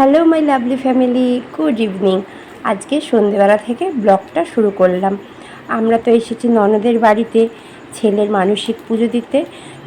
Hello my lovely family good evening আজকে সন্ধেবেলা থেকে ব্লগটা শুরু করলাম। আমরা তো এসেছি ননদের বাড়িতে, ছেলের মানসিক পুজো দিতে।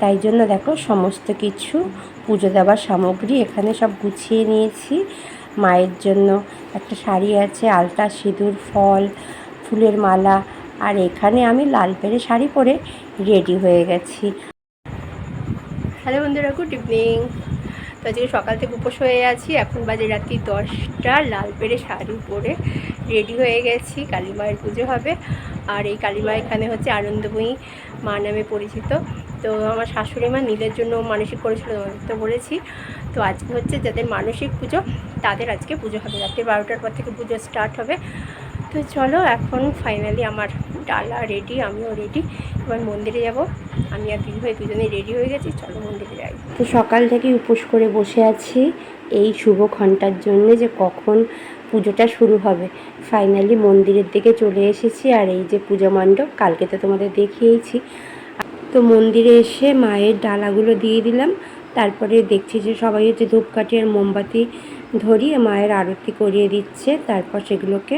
তাই জন্য দেখো সমস্ত কিছু, পুজো দেওয়ার সামগ্রী এখানে সব গুছিয়ে নিয়েছি। মায়ের জন্য একটা শাড়ি আছে, আলতা, সিঁদুর, ফল, ফুলের মালা। আর এখানে আমি লাল পেরে শাড়ি পরে রেডি হয়ে গেছি। হ্যালো বন্ধুরা গুড ইভিনিং তো আজকে সকাল থেকে উপোস হয়ে আছি। এখন বাজে রাত্রি দশটা, লাল পেরে শাড়ি পরে রেডি হয়ে গেছি, কালী মায়ের পুজো হবে। আর এই কালী মা এখানে হচ্ছে আনন্দময়ী মা নামে পরিচিত। তো আমার শাশুড়ি মা নীলের জন্য মানসিক করেছিল তো বলেছি। তো আজকে হচ্ছে যাদের মানসিক পুজো, তাদের আজকে পুজো হবে। রাত্রি বারোটার পর থেকে পুজো স্টার্ট হবে। তো চলো, এখন ফাইনালি আমার ডালা রেডি আমিও রেডি এবার মন্দিরে যাব। আমি আর দিদি ভাই দুজনেই রেডি হয়ে গেছি, চলো মন্দিরে যাই। তো সকাল থেকে উপোস করে বসে আছি এই শুভ ঘণ্টার জন্য যে কখন পুজোটা শুরু হবে। ফাইনালি মন্দিরের দিকে চলে এসেছি, আর এই যে পূজা মণ্ডপ, কালকে তো তোমাদের দেখিয়েছি তো মন্দিরে এসে মায়ের ডালাগুলো দিয়ে দিলাম, তারপরে দেখছি যে সবাই হচ্ছে ধূপকাঠি আর মোমবাতি ধরিয়ে মায়ের আরতি করিয়ে দিচ্ছে, তারপর সেগুলোকে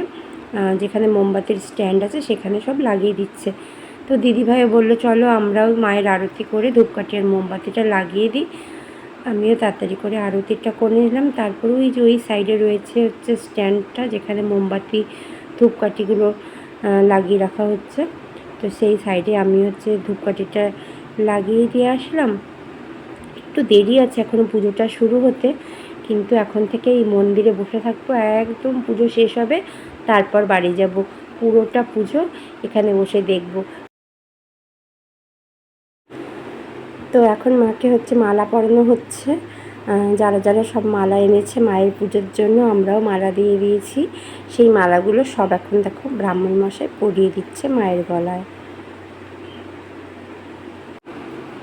যেখানে মোমবাতির স্ট্যান্ড আছে, সেখানে সব লাগিয়ে দিচ্ছে। তো দিদিভাইও বলল, চলো আমরাও মায়ের আরতি করে ধূপকাঠি আর মোমবাতিটা লাগিয়ে দিই। আমিও তাড়াতাড়ি করে আরতিটা করে নিলাম। তারপর ওই যে ওই সাইডে রয়েছে হচ্ছে স্ট্যান্ডটা, যেখানে মোমবাতি, ধূপকাঠিগুলো লাগিয়ে রাখা হচ্ছে। তো সেই সাইডে আমি হচ্ছে ধূপকাঠিটা লাগিয়ে দিয়ে আসলাম। একটু দেরি আছে এখনও পুজোটা শুরু হতে। কিন্তু এখন থেকে এই মন্দিরে বসে থাকব। একদম পুজো শেষ হবে, তারপর বাড়ি যাব। পুরোটা পুজো এখানে বসে দেখব। তো এখন মাকে হচ্ছে মালা পরানো হচ্ছে। যারা যারা সব মালা এনেছে মায়ের পুজোর জন্য আমরাও মালা দিয়ে দিয়েছি। সেই মালাগুলো সব এখন দেখো ব্রাহ্মণ মশাই পরিয়ে দিচ্ছে মায়ের গলায়।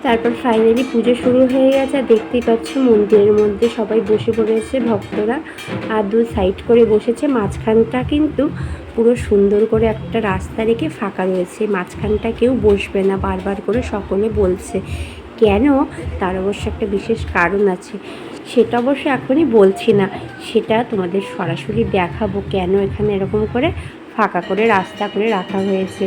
তারপর ফাইনালি পুজো শুরু হয়ে গেছে দেখতেই পাচ্ছ মন্দিরের মধ্যে সবাই বসে পড়েছে ভক্তরা। আর দু সাইড করে বসেছে, মাঝখানটা কিন্তু পুরো সুন্দর করে একটা রাস্তা রেখে ফাঁকা রয়েছে। মাঝখানটা কেউ বসবে না, বারবার করে সকলে বলছে। কেন? তার অবশ্য একটা বিশেষ কারণ আছে। সেটা অবশ্য এখনই বলছি না। সেটা তোমাদের সরাসরি দেখাবো কেন এখানে এরকম করে। ফাঁকা করে, রাস্তা করে রাখা হয়েছে।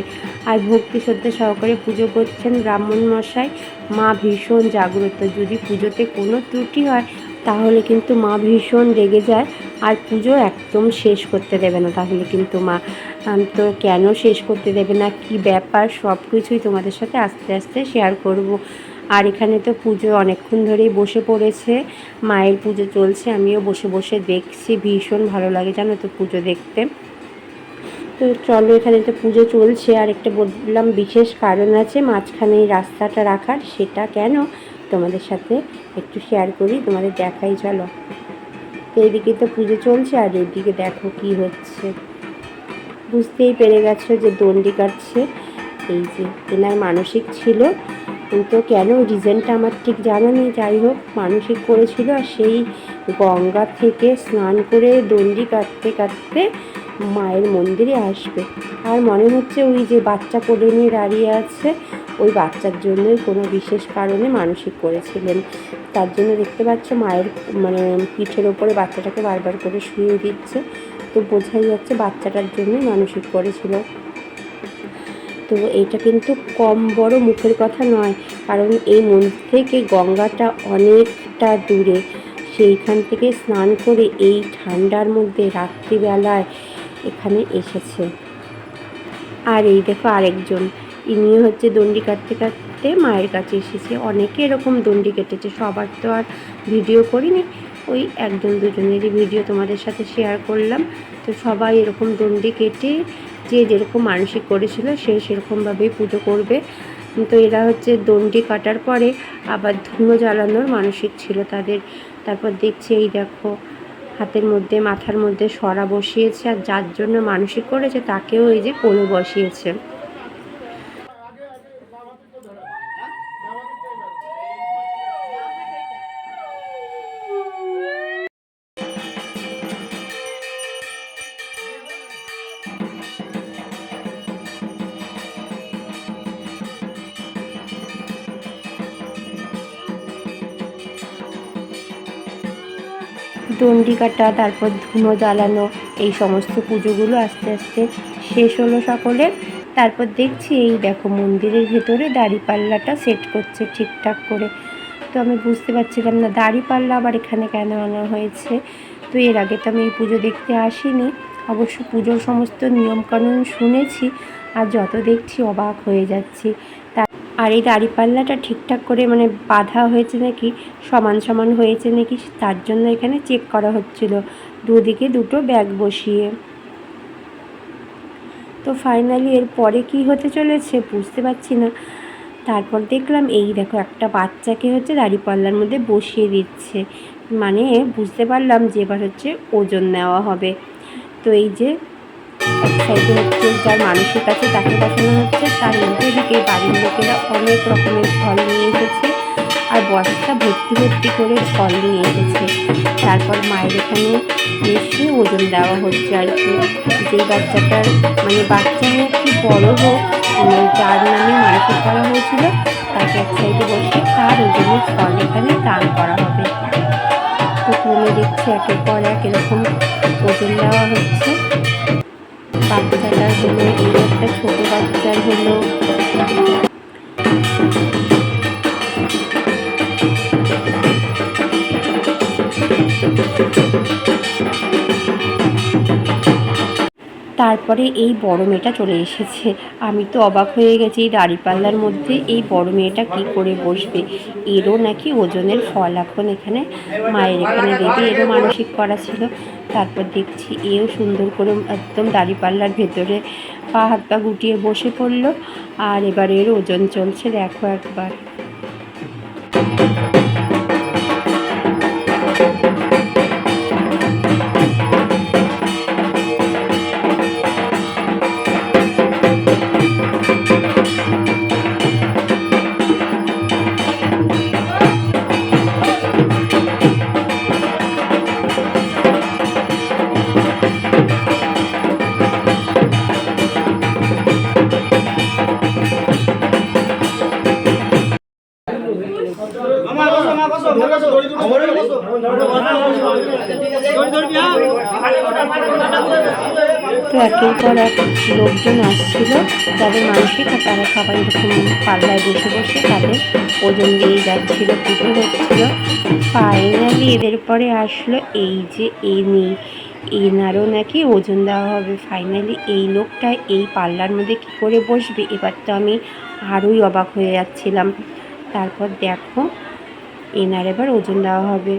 আর ভক্তি শ্রদ্ধা সহকারে পুজো করছেন ব্রাহ্মণ মশাই। মা ভীষণ জাগ্রত। যদি পুজোতে কোনো ত্রুটি হয়, তাহলে কিন্তু মা ভীষণ রেগে যায়। আর পুজো একদম শেষ করতে দেবে না। তাহলে কিন্তু মা তো কেন শেষ করতে দেবে না? কি ব্যাপার? সব কিছুই তোমাদের সাথে আস্তে আস্তে শেয়ার করব। আর এখানে তো পুজো অনেকক্ষণ ধরেই বসে পড়েছে। মায়ের পুজো চলছে। আমিও বসে বসে দেখছি। ভীষণ ভালো লাগে জানো তো পুজো দেখতে। তো চলো, এখানে তো পুজো চলছে। আর একটা বললাম, বিশেষ কারণ আছে, মাঝখানে এই রাস্তাটা রাখার। সেটা কেন? তোমাদের সাথে একটু শেয়ার করি, তোমাদের দেখাই, চলো। তো এইদিকে তো পুজো চলছে, আর এইদিকে দেখো কি হচ্ছে। বুঝতেই পেরে গেছো যে দণ্ডি কাটছে। এই যে, এনার মানসিক ছিল, কিন্তু কেন? রিজনটা আমার ঠিক জানা নেই। যাই হোক, মানসিক করেছিল, আর সেই গঙ্গা থেকে স্নান করে দণ্ডি কাটতে কাটতে মায়ের মন্দিরে আসবে। আর মনে হচ্ছে ওই যে বাচ্চা কোলে নিয়ে দাঁড়িয়ে আছে, ওই বাচ্চার জন্যই কোনো বিশেষ কারণে মানসিক করেছিলেন। তার জন্য দেখতে পাচ্ছ মায়ের মানে পিঠের ওপরে বাচ্চাটাকে বারবার করে শুয়ে দিচ্ছে। তো বোঝাই যাচ্ছে বাচ্চাটার জন্যই মানসিক করেছিল। তো এইটা কিন্তু কম বড় মুখের কথা নয়, কারণ এই মন্দির থেকে গঙ্গাটা অনেকটা দূরে। সেইখান থেকে স্নান করে এই ঠান্ডার মধ্যে রাত্রিবেলায় এখানে এসেছে। আর এই দেখো আরেকজন, ইনিও হচ্ছে দণ্ডি কাটতে কাটতে মায়ের কাছে এসেছে। অনেকে এরকম দণ্ডি কেটেছে, সবার তো আর ভিডিও করিনি। ওই একজন দুজনেরই ভিডিও তোমাদের সাথে শেয়ার করলাম। তো সবাই এরকম দণ্ডি কেটে যে যেরকম মানসিক করেছিল সে সেরকমভাবেই পুজো করবে। তো এরা হচ্ছে দণ্ডি কাটার পরে আবার ধুনো জ্বালানোর মানসিক ছিল তাদের। তারপর দেখছি, এই দেখো হাতের মধ্যে, মাথার মধ্যে সরা বসিয়েছে আর যার জন্য মানসিক করেছে তাকেও এই যে কোলে বসিয়েছে। দণ্ডি কাটা তারপর ধুনো জ্বালানো, এই সমস্ত পুজোগুলো আস্তে আস্তে শেষ হলো সকলের। তারপর দেখছি এই দেখো মন্দিরের ভেতরে দাড়িপাল্লাটা সেট করছে ঠিকঠাক করে। তো আমি বুঝতে পারছিলাম না, দাড়িপাল্লা আবার এখানে কেন আনা হয়েছে? তো এর আগে তো আমি এই পুজো দেখতে আসিনি। অবশ্য পুজোর সমস্ত নিয়মকানুন শুনেছি আর যত দেখছি অবাক হয়ে যাচ্ছি। আর এই দাড়িপাল্লাটা ঠিকঠাক করে মানে বাঁধা হয়েছে নাকি, সমান সমান হয়েছে নাকি, তার জন্য এখানে চেক করা হচ্ছিল। দুদিকে দুটো ব্যাগ বসিয়ে। তো ফাইনালি এর পরে কি হতে চলেছে বুঝতে পারছি না। তারপর দেখলাম এই দেখো একটা বাচ্চাকে হচ্ছে দাড়িপাল্লার মধ্যে বসিয়ে দিচ্ছে। মানে বুঝতে পারলাম যে এবার হচ্ছে ওজন নেওয়া হবে। তো এই যে এক হচ্ছে যার মানুষের কাছে তাকে বসানো হচ্ছে, তার মধ্যে এদিকে বাড়ির লোকেরা অনেক রকমের ফল নিয়ে এসেছে আর বস্তা ভর্তি ভর্তি করে ফল নিয়ে এসেছে। তারপর মায়ের এখানে এসে ওজন দেওয়া হচ্ছে আর কি। যে বাচ্চাটার মানে বাচ্চা হোক কি বড় হোক মানে যার নামে মানসিক করা হয়েছিল, তাকে এক সাইডে বসে তার ওজনের ফল এখানে দান করা হবে। তো দেখছি একের পর এক এরকম ওজন দেওয়া হচ্ছে। বাচ্চাটার হলো একটা ছোট বাচ্চার হলো। তারপরে এই বড় মেয়েটা চলে এসেছে। আমি তো অবাক হয়ে গেছি এই দাড়িপাল্লার মধ্যে এই বড় মেয়েটা কি করে বসবে? এরও নাকি ওজনের ফল এখন এখানে মায়ের এখানে দেবে এরও মানসিক করা ছিল। তারপর দেখছি এও সুন্দর করে একদম দাড়িপাল্লার ভেতরে পা, হাত, পা গুটিয়ে বসে পড়ল। আর এবার এর ওজন চলছে দেখো একবার। পর এক লোকজন আসছিল, যাদের মানসিক আর তারা সবাই এরকম পাল্লায় বসে বসে তাদের ওজন দিয়ে যাচ্ছিল, পুজো হচ্ছিল। ফাইনালি এদের পরে আসলো এই যে এনি, এনারও নাকি ওজন দেওয়া হবে। ফাইনালি এই লোকটা এই পাল্লার মধ্যে কী করে বসবে? এবার তো আমি আরোই অবাক হয়ে যাচ্ছিলাম। তারপর দেখো, এনার এবার ওজন দেওয়া হবে।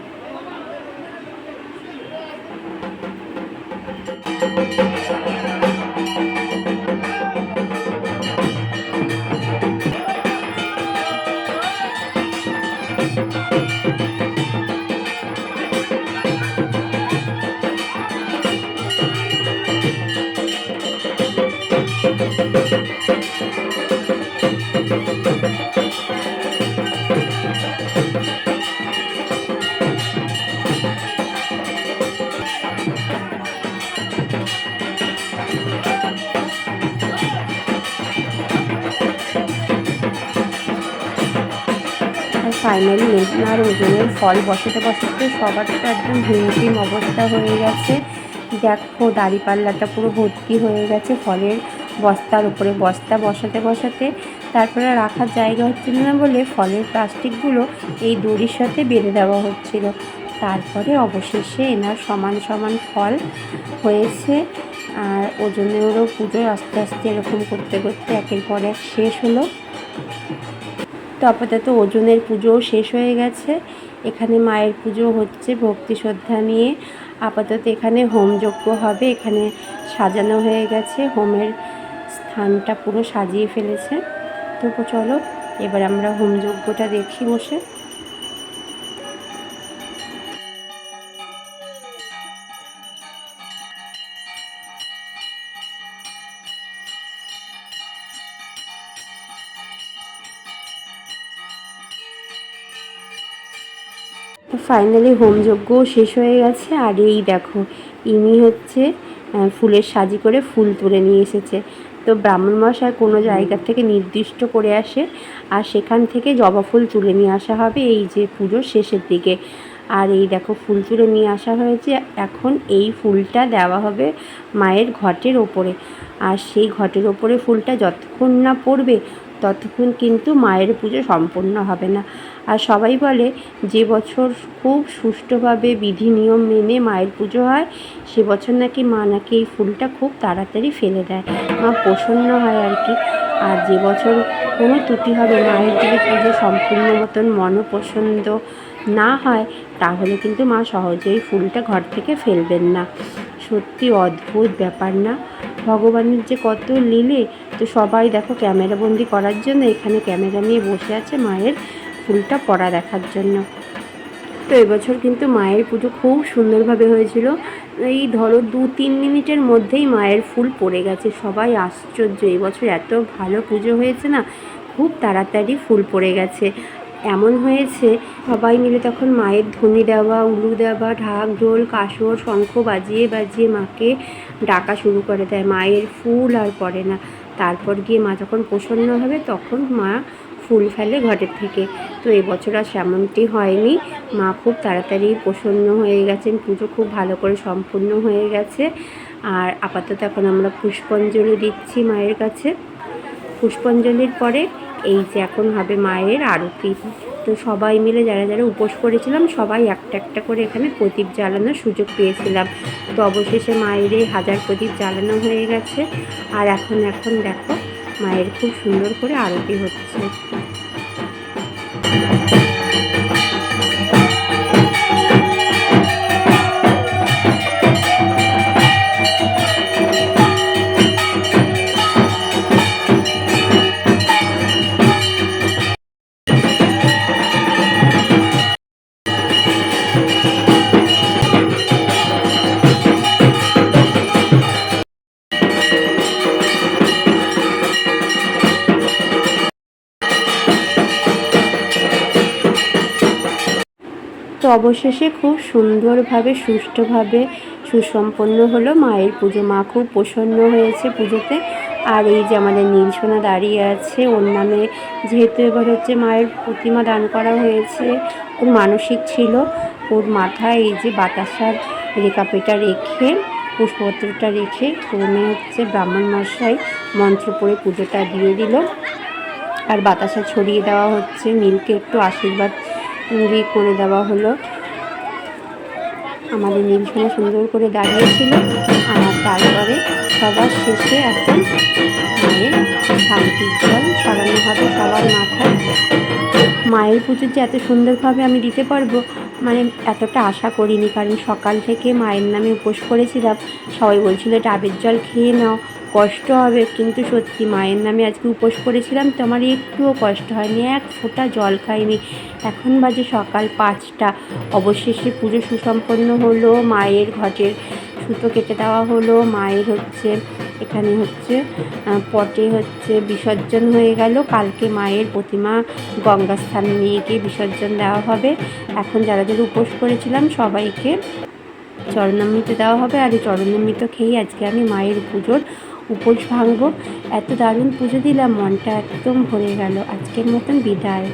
ফাইনালি আর ওজনের ফল বসাতে বসাতে সবার তো একদম হিমটিম অবস্থা হয়ে গেছে। দেখো দাড়িপাল্লাটা পুরো ভর্তি হয়ে গেছে ফলের বস্তার উপরে। বস্তা বসাতে বসাতে তারপরে রাখার জায়গা হচ্ছিল না বলে ফলের প্লাস্টিকগুলো এই দড়ির সাথে বেঁধে দেওয়া হচ্ছিল। তারপরে অবশেষে এনার সমান সমান ফল হয়েছে আর ওজনেরও পুজো আস্তে আস্তে এরকম করতে করতে একের পর এক শেষ হলো। তো আপাতত ওজনের পুজোও শেষ হয়ে গেছে। এখানে মায়ের পুজো হচ্ছে, ভক্তি শ্রদ্ধা নিয়ে। আপাতত এখানে হোমযজ্ঞ হবে, এখানে সাজানো হয়ে গেছে। হোমের স্থানটা পুরো সাজিয়ে ফেলেছে। তো চলো, এবার আমরা হোমযজ্ঞটা দেখি বসে। ফাইনালি হোমযজ্ঞও শেষ হয়ে গেছে। আর এই দেখো ইনি হচ্ছে ফুলের সাজি করে ফুল তুলে নিয়ে এসেছে। তো ব্রাহ্মণ মশাই কোনো জায়গা থেকে নির্দিষ্ট করে আসে আর সেখান থেকে জবা ফুল তুলে নিয়ে আসা হবে এই যে পুজোর শেষের দিকে। আর এই দেখো, ফুল তুলে নিয়ে আসা হয়েছে। এখন এই ফুলটা দেওয়া হবে মায়ের ঘটের ওপরে। আর সেই ঘটের ওপরে ফুলটা যতক্ষণ না পড়বে ততক্ষণ কিন্তু মায়ের পুজো সম্পূর্ণ হবে না। আর সবাই বলে, যে বছর খুব সুষ্ঠুভাবে বিধি নিয়ম মেনে মায়ের পুজো হয়, সে বছর নাকি মা নাকি এই ফুলটা খুব তাড়াতাড়ি ফেলে দেয়। মা প্রসন্ন হয় আর কি। আর যে বছর কোনো ত্রুটি হবে, মায়ের যদি পুজো সম্পূর্ণ মতন মনোপছন্দ না হয়, তাহলে কিন্তু মা সহজেই ফুলটা ঘর থেকে ফেলবেন না। সত্যি অদ্ভুত ব্যাপার না? ভগবানের যে কত লীলে, তো সবাই দেখো ক্যামেরাবন্দি করার জন্য এখানে ক্যামেরা নিয়ে বসে আছে মায়ের ফুলটা পড়া দেখার জন্য। তো এবছর কিন্তু মায়ের পুজো খুব সুন্দরভাবে হয়েছিল। এই ধরো দু তিন মিনিটের মধ্যেই মায়ের ফুল পড়ে গেছে। সবাই আশ্চর্য, এবছর এত ভালো পুজো হয়েছে না, খুব তাড়াতাড়ি ফুল পড়ে গেছে। এমন হয়েছে, সবাই মিলে তখন মায়ের ধ্বনি দেওয়া, উলু দেওয়া, ঢাক, ঢোল, কাসর, শঙ্খ বাজিয়ে বাজিয়ে মাকে ডাকা শুরু করে দেয়। মায়ের ফুল আর পড়ে না। তারপর গিয়ে মা যখন প্রসন্ন হবে, তখন মা ফুল ফেলে ঘরের থেকে। তো এবছর আর সেমনটি হয়নি। মা খুব তাড়াতাড়ি প্রসন্ন হয়ে গেছেন। পুজো খুব ভালো করে সম্পূর্ণ হয়ে গেছে। আর আপাতত এখন আমরা পুষ্পাঞ্জলি দিচ্ছি মায়ের কাছে। পুষ্পাঞ্জলির পরে এই যে এখন হবে মায়ের আরতি। তো সবাই মিলে যারা যারা উপোস করেছিলাম, সবাই একটা একটা করে এখানে প্রদীপ জ্বালানোর সুযোগ পেয়েছিলাম। তো অবশেষে মায়ের এই হাজার প্রদীপ জ্বালানো হয়ে গেছে। আর এখন এখন দেখো, মায়ের খুব সুন্দর করে আরতি হচ্ছে। অবশেষে খুব সুন্দরভাবে, সুষ্ঠুভাবে সুসম্পন্ন হলো। মায়ের পুজো, মা খুব প্রসন্ন হয়েছে পুজোতে। আর এই যে আমাদের নীলসোনা দাঁড়িয়ে আছে, ওর নামে যেহেতু এবার হচ্ছে মায়ের প্রতিমা দান করা হয়েছে ওর মানসিক ছিল। ওর মাথায় এই যে বাতাসার রেখাপেটা রেখে, পুষ্পপত্রটা রেখে ক্রমে হচ্ছে ব্রাহ্মণ মশাই মন্ত্র পড়ে পুজোটা দিয়ে দিল। আর বাতাসা ছড়িয়ে দেওয়া হচ্ছে। নীলকে একটু আশীর্বাদ দিয়ে করে দেওয়া হলো। আমাদের নীলসোনা সুন্দর করে দাঁড়িয়েছিল আর তারপরে সবার শেষে এখন মায়ের শান্তির জল ছড়ানো হবে সবার মাথায়। মায়ের পুজো যে এত সুন্দরভাবে আমি দিতে পারব মানে এতটা আশা করিনি, কারণ সকাল থেকে মায়ের নামে উপোস করেছিলাম। সবাই বলছিল ডাবের জল খেয়ে নাও কষ্ট হবে, কিন্তু সত্যি মায়ের নামে আজকে উপোস করেছিলাম, তো আমার একটুও কষ্ট হয়নি, এক ফোঁটা জল খাইনি। এখন বাজে সকাল পাঁচটা, অবশেষে পুজো সুসম্পন্ন হলো, মায়ের ঘটের সুতো কেটে দেওয়া হলো, মায়ের হচ্ছে, এখানে হচ্ছে পটে হচ্ছে বিসর্জন হয়ে গেল, কালকে মায়ের প্রতিমা গঙ্গা স্থানে নিয়ে গিয়ে বিসর্জন দেওয়া হবে। এখন যারা যারা উপোস করেছিলাম, সবাইকে চরণামৃত দেওয়া হবে, আর এই চরণামৃত খেয়েই আজকে আমি মায়ের পুজোর উপোস ভাঙবো। এত দারুণ পুজো দিলাম মনটা একদম ভরে গেল। আজকের মতন বিদায়।